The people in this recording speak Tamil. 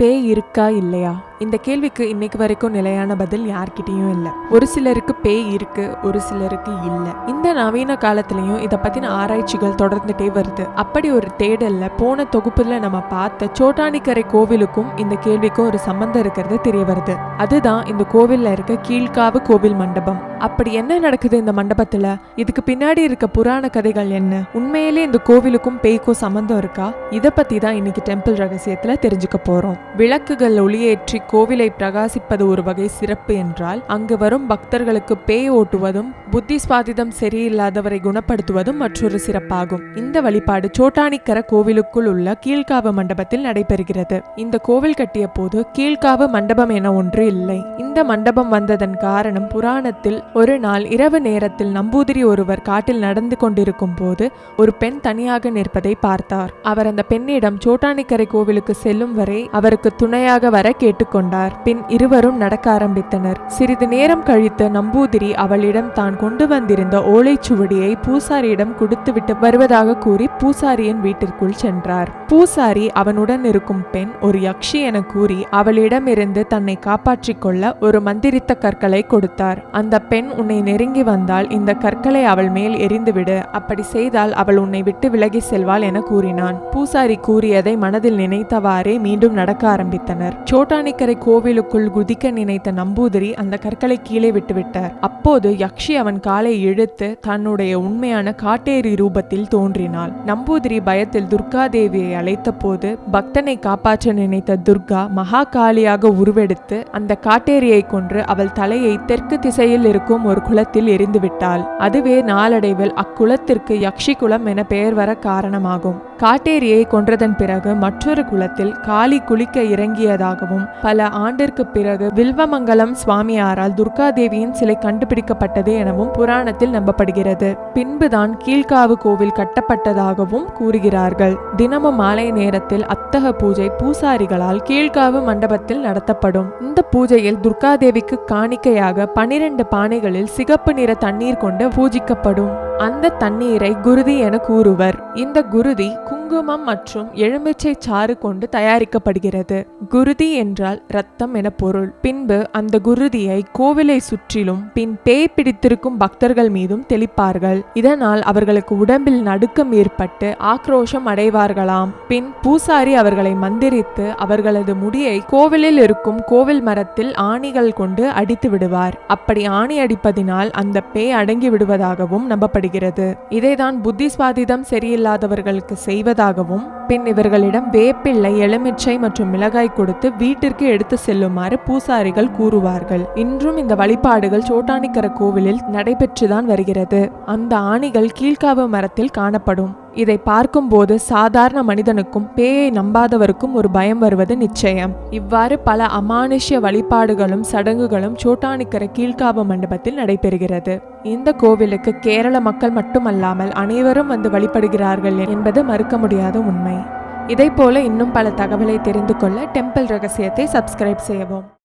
பேய் இருக்கா இல்லையா? இந்த கேள்விக்கு இன்னைக்கு வரைக்கும் நிலையான பதில் யார்கிட்டயும் இல்லை. ஒரு சிலருக்கு பேய் இருக்கு ஒரு சிலருக்கு இல்லை. இந்த நவீன காலத்திலையும் இதை பத்தின ஆராய்ச்சிகள் தொடர்ந்துட்டே வருது. அப்படி ஒரு தேடல்ல போன தொகுப்புல நம்ம பார்த்த சோட்டானிக்கரை கோவிலுக்கும் இந்த கேள்விக்கும் ஒரு சம்பந்தம் இருக்கிறது தெரிய வருது. அதுதான் இந்த கோவில்ல இருக்க கீழ்காவு கோவில் மண்டபம். அப்படி என்ன நடக்குது இந்த மண்டபத்துல? இதுக்கு பின்னாடி இருக்க புராண கதைகள் என்ன? உண்மையிலே இந்த கோவிலுக்கும் பேய்க்கும் சம்பந்தம் இருக்கா? இதை பத்தி தான் இன்னைக்கு டெம்பிள் ரகசியத்துல தெரிஞ்சுக்க போறோம். விளக்குகள் ஒளியேற்றி கோவிலை பிரகாசிப்பது ஒரு வகை சிறப்பு என்றால் அங்கு வரும் பக்தர்களுக்கு பேய் ஓட்டுவதும் புத்தி சுவாதிதம் சரியில்லாதவரை குணப்படுத்துவதும் மற்றொரு சிறப்பாகும். இந்த வழிபாடு சோட்டானிக்கர கோவிலுக்குள் உள்ள கீழ்காவு மண்டபத்தில் நடைபெறுகிறது. இந்த கோவில் கட்டிய போது கீழ்காவு மண்டபம் என ஒன்று இல்லை. இந்த மண்டபம் வந்ததன் காரணம் புராணத்தில் ஒரு நாள் இரவு நேரத்தில் நம்பூதிரி ஒருவர் காட்டில் நடந்து கொண்டிருக்கும் போது ஒரு பெண் தனியாக நிற்பதை பார்த்தார். அவர் அந்த பெண்ணிடம் சோட்டானிக்கரை கோவிலுக்கு செல்லும் வரை அவருக்கு துணையாக வர கேட்டுக்கொண்டார். கொண்டார். பின் இருவரும் நடக்க ஆரம்பித்தனர். சிறிது நேரம் கழித்து நம்பூதிரி அவளிடம் தான் கொண்டு வந்திருந்த ஓலைச்சுவடியை பூசாரியிடம் கொடுத்துவிட்டு வருவதாக கூறி பூசாரியின் வீட்டிற்குள் சென்றார். பூசாரி அவனுடன் இருக்கும் பெண் ஒரு யக்ஷி என கூறி அவளிடமிருந்து தன்னை காப்பாற்றிக் கொள்ள ஒரு மந்திரித்த கற்களை கொடுத்தார். அந்த பெண் உன்னை நெருங்கி வந்தால் இந்த கற்களை அவள் மேல் எரிந்துவிடு அப்படி செய்தால் அவள் உன்னை விட்டு விலகி செல்வாள் என கூறினான். பூசாரி கூறியதை மனதில் நினைத்தவாறே மீண்டும் நடக்க ஆரம்பித்தனர். சோட்டானிக் கடற்கரை கோவிலுக்குள் குதிக்க நினைத்த நம்பூதிரி அந்த கற்களை கீழே விட்டுவிட்டார். அப்போது யக்ஷி அவன் காலை இழுத்து தன்னுடைய உண்மையான காட்டேரி ரூபத்தில் தோன்றினாள். நம்பூதிரி பயத்தில் துர்காதேவியை அழைத்த போது பக்தனை காப்பாற்ற நினைத்த துர்கா மகா காளியாக உருவெடுத்து அந்த காட்டேரியை கொன்று அவள் தலையை தெற்கு திசையில் இருக்கும் ஒரு குளத்தில் எரிந்துவிட்டாள் அதுவே நாளடைவில் அக்குளத்திற்கு யக்ஷி குளம் என பெயர் வர காரணமாகும். காட்டேரியை கொன்றதன் பிறகு மற்றொரு குளத்தில் காளி குளிக்க இறங்கியதாகவும் பல ஆண்டிற்கு பிறகு வில்வமங்கலம் சுவாமியாரால் துர்காதேவியின் சிலை கண்டுபிடிக்கப்பட்டது எனவும் புராணத்தில் நம்பப்படுகிறது. பின்புதான் கீழ்காவு கோவில் கட்டப்பட்டதாகவும் கூறுகிறார்கள். தினமும் மாலை நேரத்தில் அத்தக பூஜை பூசாரிகளால் கீழ்காவு மண்டபத்தில் நடத்தப்படும். இந்த பூஜையில் துர்காதேவிக்கு காணிக்கையாக பனிரெண்டு பானைகளில் சிகப்பு நிற தண்ணீர் கொண்டு பூஜிக்கப்படும். அந்த தண்ணீரை குருதி என கூறுவர். இந்த குருதி குங்குமம் மற்றும் எலுமிச்சை சாறு கொண்டு தயாரிக்கப்படுகிறது. குருதி என்றால் ரத்தம் என பொருள். பின்பு அந்த குருதியை கோவிலை சுற்றிலும் பின் பேய் பிடித்திருக்கும் பக்தர்கள் மீதும் தெளிப்பார்கள். இதனால் அவர்களுக்கு உடம்பில் நடுக்கம் ஏற்பட்டு ஆக்ரோஷம் அடைவார்களாம். பின் பூசாரி அவர்களை மந்திரித்து அவர்களது முடியை கோவிலில் இருக்கும் கோவில் மரத்தில் ஆணிகள் கொண்டு அடித்து விடுவார். அப்படி ஆணி அடிப்பதினால் அந்த பேய் அடங்கி விடுவதாகவும் நம்பப்படுகிறது. இதைதான் புத்தி சுவாதிதம் சரியில்லாதவர்களுக்கு செய்வதாகவும் பின் இவர்களிடம் வேப்பிள்ளை எலுமிச்சை மற்றும் மிளகாய் கொடுத்து வீட்டிற்கு எடுத்து செல்லுமாறு பூசாரிகள் கூறுவார்கள். இன்றும் இந்த வழிபாடுகள் சோட்டானிக்கர கோவிலில் நடைபெற்றுதான் வருகிறது. அந்த ஆணிகள் கீழ்காவு மரத்தில் காணப்படும். இதை பார்க்கும்போது சாதாரண மனிதனுக்கும் பேயை நம்பாதவருக்கும் ஒரு பயம் வருவது நிச்சயம். இவ்வாறு பல அமானுஷ்ய வழிபாடுகளும் சடங்குகளும் சோட்டானிக்கர கீழ்காப மண்டபத்தில் நடைபெறுகிறது. இந்த கோவிலுக்கு கேரள மக்கள் மட்டுமல்லாமல் அனைவரும் வந்து வழிபடுகிறார்கள் என்பது மறுக்க முடியாத உண்மை. இதைப்போல இன்னும் பல தகவலை தெரிந்து கொள்ள டெம்பிள் ரகசியத்தை சப்ஸ்கிரைப் செய்யவும்.